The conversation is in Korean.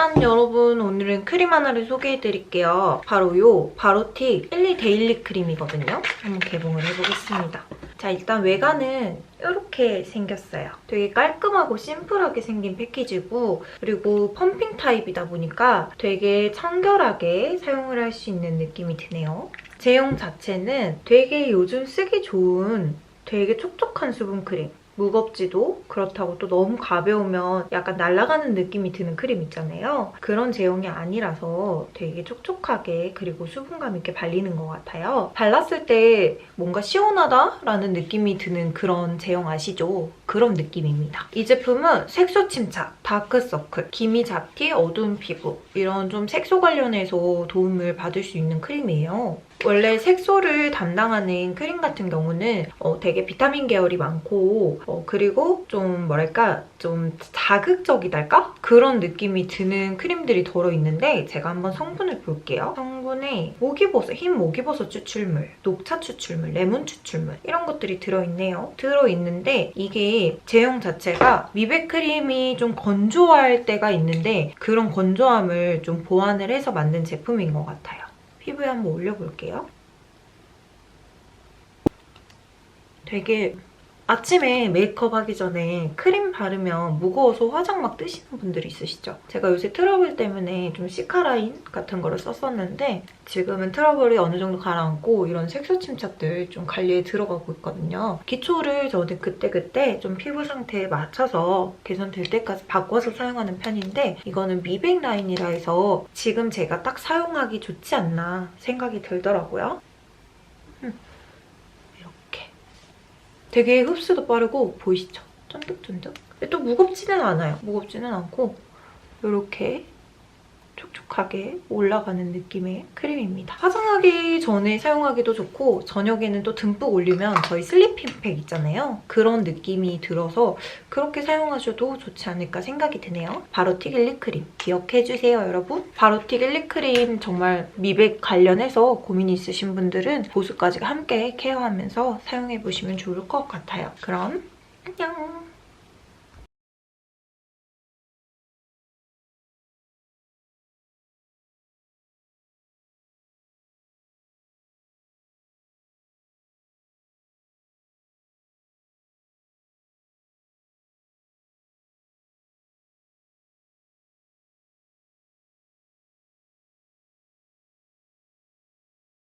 짠 여러분 오늘은 크림 하나를 소개해드릴게요. 바로 요 바로틱 1, 2 데일리 크림이거든요. 한번 개봉을 해보겠습니다. 자 일단 외관은 이렇게 생겼어요. 되게 깔끔하고 심플하게 생긴 패키지고 그리고 펌핑 타입이다 보니까 되게 청결하게 사용을 할 수 있는 느낌이 드네요. 제형 자체는 되게 요즘 쓰기 좋은 되게 촉촉한 수분 크림. 무겁지도 그렇다고 또 너무 가벼우면 약간 날아가는 느낌이 드는 크림 있잖아요. 그런 제형이 아니라서 되게 촉촉하게 그리고 수분감 있게 발리는 것 같아요. 발랐을 때 뭔가 시원하다라는 느낌이 드는 그런 제형 아시죠? 그런 느낌입니다. 이 제품은 색소 침착, 다크서클, 기미 잡티, 어두운 피부 이런 좀 색소 관련해서 도움을 받을 수 있는 크림이에요. 원래 색소를 담당하는 크림 같은 경우는 어, 되게 비타민 계열이 많고 어, 그리고 좀 뭐랄까 좀 자극적이달까? 그런 느낌이 드는 크림들이 들어있는데 제가 한번 성분을 볼게요. 성분에 모기버섯, 흰 모기버섯 추출물, 녹차 추출물, 레몬 추출물 이런 것들이 들어있네요. 들어있는데 이게 제형 자체가 미백 크림이 좀 건조할 때가 있는데 그런 건조함을 좀 보완을 해서 만든 제품인 것 같아요. 피부에 한번 올려볼게요. 되게 아침에 메이크업 하기 전에 크림 바르면 무거워서 화장 막 뜨시는 분들이 있으시죠? 제가 요새 트러블 때문에 좀 시카라인 같은 거를 썼었는데 지금은 트러블이 어느 정도 가라앉고 이런 색소 침착들 좀 관리에 들어가고 있거든요. 기초를 저는 그때그때 좀 피부 상태에 맞춰서 개선될 때까지 바꿔서 사용하는 편인데 이거는 미백 라인이라 해서 지금 제가 딱 사용하기 좋지 않나 생각이 들더라고요. 음. 되게 흡수도 빠르고 보이시죠? 쫀득쫀득. 또 무겁지는 않아요. 무겁지는 않고 이렇게 촉촉하게 올라가는 느낌의 크림입니다. 화장하기 전에 사용하기도 좋고 저녁에는 또 듬뿍 올리면 저희 슬리핑 팩 있잖아요. 그런 느낌이 들어서 그렇게 사용하셔도 좋지 않을까 생각이 드네요. 바로틱 일리 크림 기억해주세요, 여러분. 바로틱 일리 크림 정말 미백 관련해서 고민이 있으신 분들은 보습까지 함께 케어하면서 사용해보시면 좋을 것 같아요. 그럼 안녕!